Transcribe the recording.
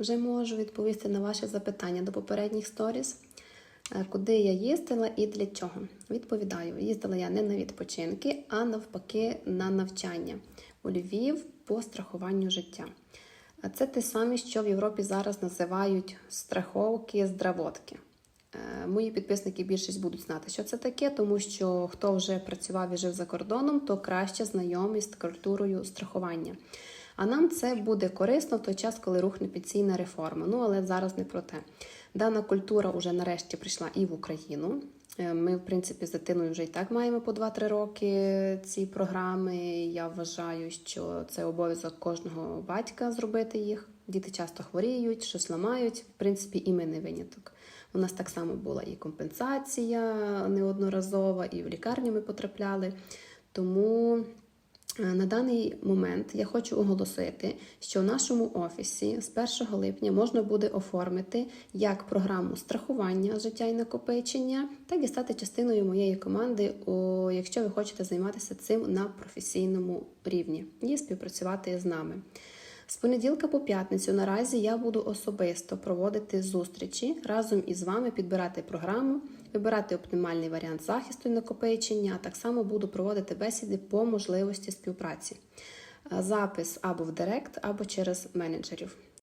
вже можу відповісти на ваші запитання до попередніх сторіс. Е, Куди я їздила і для чого? Відповідаю, їздила я не на відпочинки, а навпаки на навчання у Львів по страхуванню життя. Це те саме, що в Європі зараз називають страховки здравотки. Е, Мої підписники більшість будуть знати, що це таке, тому що хто вже працював і жив за кордоном, то краще знайомий з культурою страхування. А нам це буде корисно в той час, коли рухне пенсійна реформа. Ну але зараз не про те. Дана культура вже нарешті прийшла і в Україну. Е, Ми, в принципі, з дитиною вже і так маємо по 2-3 роки ці програми. Я вважаю, що це обов'язок кожного батька зробити їх. Діти часто хворіють, щось ламають. В принципі, і ми не виняток. У нас так само була і компенсація неодноразова, і в лікарню ми потрапляли. Тому на даний момент я хочу оголосити, що в нашому офісі з 1 липня можна буде оформити як програму страхування життя і накопичення, так і стати частиною моєї команди, якщо ви хочете займатися цим на професійному рівні і співпрацювати з нами. З понеділка по п'ятницю наразі я буду особисто проводити зустрічі разом із вами, підбирати програму, вибирати оптимальний варіант захисту і накопичення, а так само буду проводити бесіди по можливості співпраці. Е, Запис або в Директ, або через менеджерів.